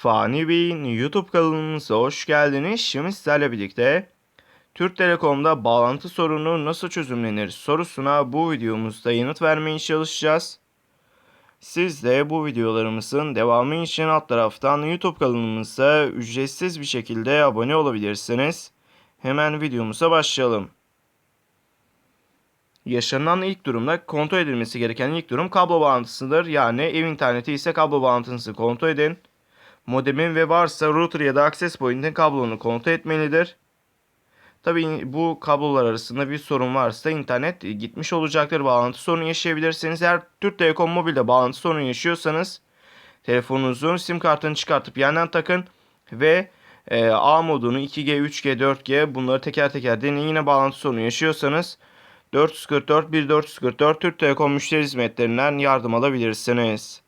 Fani Bey'in YouTube kanalımıza hoş geldiniz. Şimdi sizlerle birlikte Türk Telekom'da bağlantı sorunu nasıl çözümlenir sorusuna bu videomuzda yanıt vermeye çalışacağız. Siz de bu videolarımızın devamı için alt taraftan YouTube kanalımıza ücretsiz bir şekilde abone olabilirsiniz. Hemen videomuza başlayalım. Yaşanan ilk durumda kontrol edilmesi gereken ilk durum kablo bağlantısıdır. Yani ev interneti ise kablo bağlantısını kontrol edin. Modemin ve varsa router ya da access point'in kablonu kontrol etmelidir. Tabii bu kablolar arasında bir sorun varsa internet gitmiş olacaktır. Bağlantı sorunu yaşayabilirsiniz. Eğer Türk Telekom mobilde bağlantı sorunu yaşıyorsanız telefonunuzun sim kartını çıkartıp yandan takın ve e, A modunu 2G, 3G, 4G bunları teker teker deneyin. Yine bağlantı sorunu yaşıyorsanız 444 1444 Türk Telekom müşteri hizmetlerinden yardım alabilirsiniz.